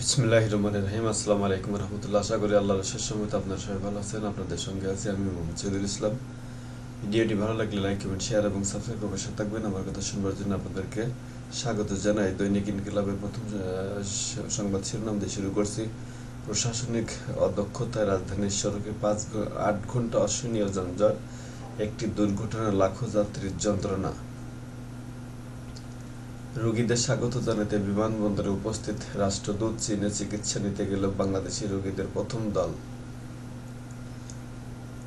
বিসমিল্লাহ রহমান রহিম। আসসালামু আলাইকুম রহমতুল্লাহ। আশা করি আল্লাহর শেষ সময় আপনার সবাই ভালো আছেন। আপনাদের সঙ্গে আছি আমি মোহাম্মদ শহীদুল ইসলাম। ভিডিওটি ভালো লাগলে লাইক, কমেন্ট, শেয়ার এবং সাবস্ক্রাইব করে পাশে থাকবেন। আমার কথা শুনবার জন্য আপনাদেরকে স্বাগত জানাই। দৈনিক ইনকিলাবের প্রথম সংবাদ শিরোনাম দিয়ে শুরু করছি। প্রশাসনিক অদক্ষতায় রাজধানীর সড়কে পাঁচ আট ঘণ্টা অসহনীয় যানজট একটি দুর্ঘটনায় লাখো যাত্রীর যন্ত্রণা। রোগীদের স্বাগত জানাতে বিমানবন্দরে উপস্থিত রাষ্ট্রদূত চীনে চিকিৎসা নিতে গেল বাংলাদেশি রোগীদের প্রথম দল।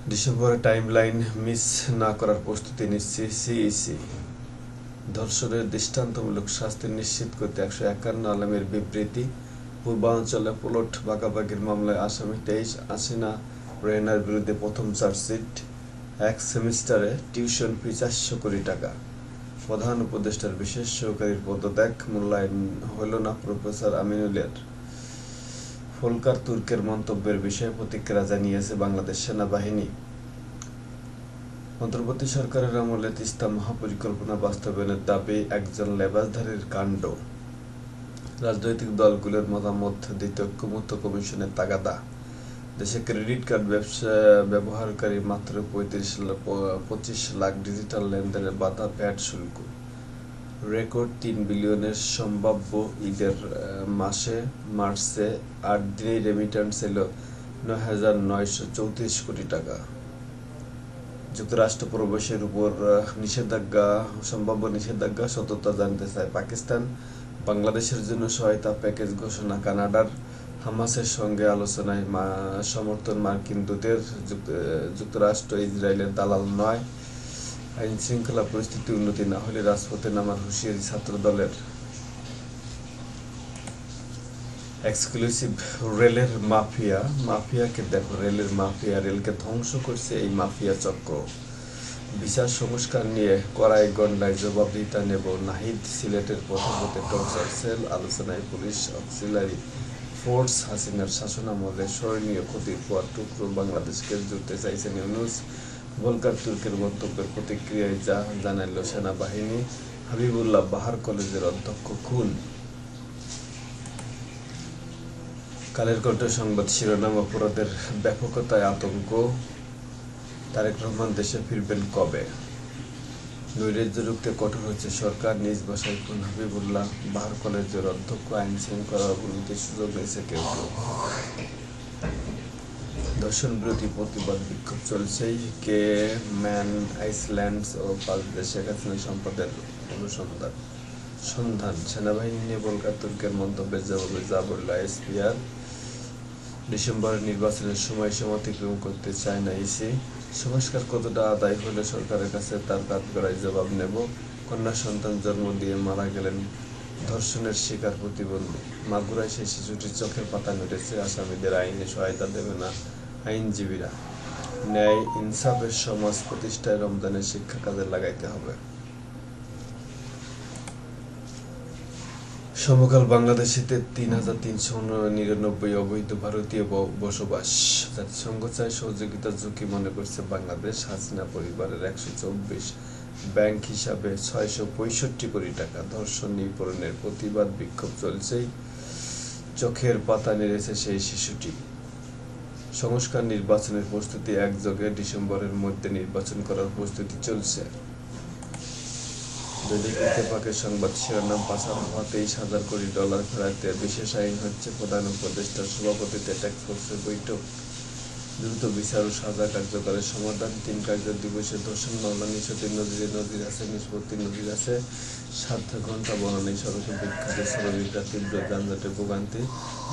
ডিসেম্বরে টাইমলাইন মিস না করার প্রস্তুতি নিচ্ছে সিইসি। ধর্ষণের দৃষ্টান্তমূলক শাস্তি নিশ্চিত করতে একশো একান্ন আলমের বিবৃতি। পূর্বাঞ্চলে পুলট বাগাবাগির মামলায় আসামি তেইশ আসিনা রেনার বিরুদ্ধে প্রথম চার্জশিট। এক সেমিস্টারে টিউশন ফি চারশো কোটি টাকা। প্রধান উপদেষ্টার বিশেষ সহকারীর পদত্যাগ মূল্যায়ন হল না, প্রফেসর আমিনুলের ফোলকার তুর্কের মন্তব্যের বিষয়ে প্রতিক্রিয়া জানিয়েছে বাংলাদেশ সেনাবাহিনী। অন্তর্বর্তী সরকারের আমলে তিস্তা মহাপরিকল্পনা বাস্তবায়নের দাবি একজন লেবাসধারীর কাণ্ড। রাজনৈতিক দলগুলোর মতামত দিতে ঐক্যমত্য কমিশনের তাগাদা। দেশে ক্রেডিট কার্ড ব্যবসা ব্যবহারকারী মাত্র পঁয়ত্রিশ পঁচিশ লাখ ডিজিটাল লেনদেনের বাধা ভ্যাট শুল্ক। রেকর্ড তিন বিলিয়নের সম্ভাব্য ঈদের মাসে মার্চে আট দিনেই রেমিটেন্স এলো নয় হাজার নয়শো চৌত্রিশ কোটি টাকা। যুক্তরাষ্ট্র প্রবেশের উপর নিষেধাজ্ঞা, সম্ভাব্য নিষেধাজ্ঞা, সততা জানতে চায় পাকিস্তান। বাংলাদেশের জন্য সহায়তা প্যাকেজ ঘোষণা কানাডার। হামাসের সঙ্গে আলোচনায় সমর্থন মার্কিন দূতের যুক্ত- যুক্তরাষ্ট্র ইসরায়েলের দালাল নয়। আইন শৃঙ্খলা পরিস্থিতি উন্নতি না হলে রাজপথে নামার হুঁশিয়ারি ছাত্র দলের এক্সক্লুসিভ রেলের মাফিয়া, মাফিয়াকে দেখো, রেলের মাফিয়া রেলকে ধ্বংস করছে এই মাফিয়া চক্র। বিচার সংস্কার নিয়ে কড়াই গন্ডায় জবাবদিহিতা নেব নাহিদ সিলেটের পথপথে টর্চার সেল, আলোচনায় পুলিশ অক্সিলারি ফোর্স হাসিনার শাসনামলে স্মরণীয় ক্ষতির পর টুকরো বাংলাদেশকে জুড়তে চাইছেন ইউনুস ভোলকার তুর্কের মন্তব্যের প্রতিক্রিয়ায় যা জানাইল সেনাবাহিনী হাবিবুল্লাহ বাহার কলেজের অধ্যক্ষ খুন কালের কণ্ঠ সংবাদ শিরোনাম অপরাধের ব্যাপকতায় আতঙ্ক তারেক রহমান দেশে ফিরবেন কবে নৈরাজ্য রুখতে কঠোর হচ্ছে সরকার। নিজ বাসায় খুন হাবিবুল্লাহ বাহার কলেজের অধ্যক্ষ, আইন শৃঙ্খলা অবনতির সুযোগ নিয়েছে কেউ কেউ? দর্শন বিরোধী প্রতিবাদ বিক্ষোভ চলছেই কে ম্যান আইসল্যান্ডস ও পাঁচ দেশে হাসিনা সম্পদের অনুসন্ধান। সন্ধান, সেনাবাহিনী নিয়ে বলকার তুর্কের মন্তব্যের জবাবে যা বলল এসপিআর। ডিসেম্বরের নির্বাচনের সময়সীমা অতিক্রম করতে চায় না ইসি। সংস্কার কতটা আদায় হলে সরকারের কাছে তার কাঠগড়ায় জবাব নেব? কন্যা সন্তান জন্ম দিয়ে মারা গেলেন ধর্ষণের শিকার প্রতিবন্ধী। মাগুরায় সেই শিশুটির চোখের পাতা নেটেছে আসামিদের আইনে সহায়তা দেবে না আইনজীবীরা। ন্যায়, ইনসাফের সমাজ প্রতিষ্ঠায় রমজানের শিক্ষা কাজে লাগাইতে হবে। সমকাল বাংলাদেশিতে তিন হাজার তিনশো নিরানব্বই অবৈধ ভারতীয় বসবাস। জাতিসংঘ চায় সহযোগিতা ঝুঁকি মনে করছে বাংলাদেশ। হাসিনা পরিবারের একশো চব্বিশ ব্যাংক হিসাবে ছয়শো পঁয়ষট্টি কোটি টাকা ধর্ষণ নিপূরণের প্রতিবাদ বিক্ষোভ চলছেই চোখের পাতা নেড়েছে সেই শিশুটি। সংস্কার নির্বাচনের প্রস্তুতি একযোগে ডিসেম্বরের মধ্যে নির্বাচন করার প্রস্তুতি চলছে। দৈনিক ইত্তেফাকের সংবাদ শিরোনাম পাচার হওয়া তেইশ হাজার কোটি ডলার ফেরাতে বিশেষ আইন হচ্ছে প্রধান উপদেষ্টার সভাপতিতে ট্যাক্স ফোর্সের বৈঠক। দ্রুত বিচার ও সাজা কার্যকরের সমাধান, তিন কার্য দিবসে ধর্ষণ মামলা নিষ্পত্তির নদীরে নদীর আছে, নিষ্পত্তির নদীর আছে। সাত ঘণ্টা বনানী সড়কে বিখ্যাত শ্রমিকরা তীব্র যানজটে ভোগান্তি।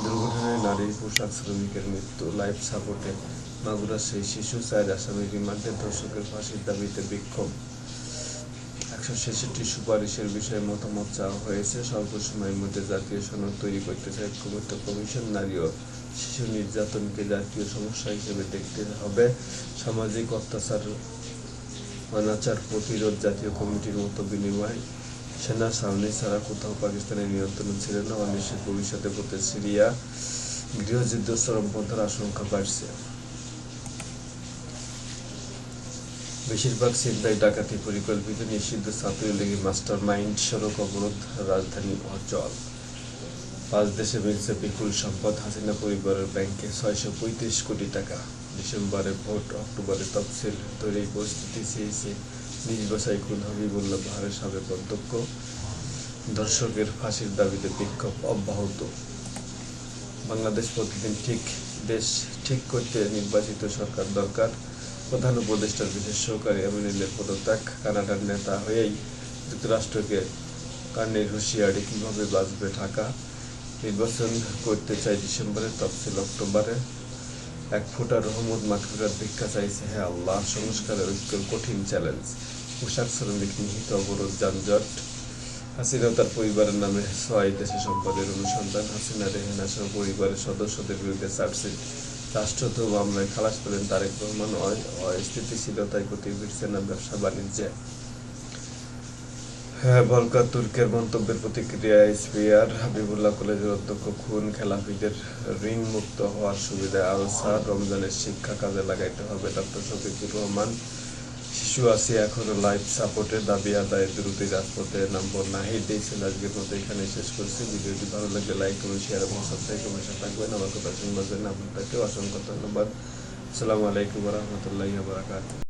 দুর্ঘটনায় নারী পোশাক শ্রমিকের মৃত্যু, লাইফ সাপোর্টে মাগুরা সেই শিশু চার আসামি রিমান্ডে ধর্ষকের ফাঁসির দাবিতে বিক্ষোভ। একশো ছেষট্টি সুপারিশের বিষয়ে মতামত চাওয়া হয়েছে। স্বল্প সময়ের মধ্যে জাতীয় সনদ তৈরি করতে চায় ঐক্যমত্য কমিশন, নারী ও শিশু নির্যাতনকে জাতীয় সমস্যা হিসেবে দেখতে হবে। সামাজিক অত্যাচার, অনাচার প্রতিরোধ জাতীয় কমিটির মতো বিনিময় সেনা সামনে ছাড়া কোথাও পাকিস্তানের নিয়ন্ত্রণ ছিল না অনিশ্চিত ভবিষ্যতে পথে সিরিয়া গৃহযুদ্ধ চরমপন্থার আশঙ্কা বাড়ছে। বেশিরভাগ ছিনতাই ডাকাতি পরিকল্পিত নিষিদ্ধ ছাত্রলীগের মাস্টার মাইন্ড সড়ক অবরোধ, রাজধানী অচল। পাঁচ দেশে মিলছে বিপুল সম্পদ, হাসিনা পরিবারের ব্যাংকে ছয়শো পঁয়ত্রিশ কোটি টাকা। ডিসেম্বরে ভোট, অক্টোবরে তফসিল তৈরি পরিস্থিতি চেয়েছে নিজ খুন হাবিবুল্লাহ বাহারের সাবেক অধ্যক্ষ। দর্শকের ফাঁসির দাবিতে বিক্ষোভ অব্যাহত। বাংলাদেশ প্রতিদিন ঠিক দেশ ঠিক করতে নির্বাচিত সরকার দরকার। প্রধান উপদেষ্টার বিশেষ সহকারী আমিনুলের পদত্যাগ, কানাডার নেতা হয়েই যুক্তরাষ্ট্রকে কান্নের হুঁশিয়ারি কীভাবে বাঁচবে ঢাকা? নির্বাচন করতে চাই ডিসেম্বরে তফসিল অক্টোবরে। এক ফোঁটা রহমত মাগফিরাত ভিক্ষা চাইছে হ্যাঁ আল্লাহ, সংস্কারের ঐক্যের কঠিন চ্যালেঞ্জ। পোশাক শ্রমিক নিহিত অবরোধ, যানজট। হাসিনা তার পরিবারের নামে ছয় দেশে সম্পদের অনুসন্ধান। হাসিনা রেহেনা সহ পরিবারের সদস্যদের বিরুদ্ধে চার্জশিট রাষ্ট্রদ্রোহ মামলায় খালাস পেলেন তারেক রহমান অস্থিতিশীলতায় গতি ফিরছে না ব্যবসা বাণিজ্যে। হ্যাঁ বলকা তুর্কের মন্তব্যের প্রতিক্রিয়া স্পিয়ার হাবিবুল্লাহ কলেজের অধ্যক্ষ খুন, খেলাফিদের ঋণ মুক্ত হওয়ার সুবিধা আলসা রমজানের শিক্ষা কাজে লাগাইতে হবে ডক্টর শফিকুর রহমান। শিশু আছে, এখনও লাইফ সাপোর্টের দাবি আদায় দ্রুতই রাজপথে নম্বর নাহিদ ছিল আজকের মতো এখানে শেষ করছি। ভিডিওটি ভালো লাগলে লাইক করুন শেয়ার এবং সাবস্ক্রাইব করে সাথে থাকবেন। আমার কথা শুনবার জন্য আপনাদেরকে অসংখ্য ধন্যবাদ। আসসালামু আলাইকুম রহমতুল্লাহ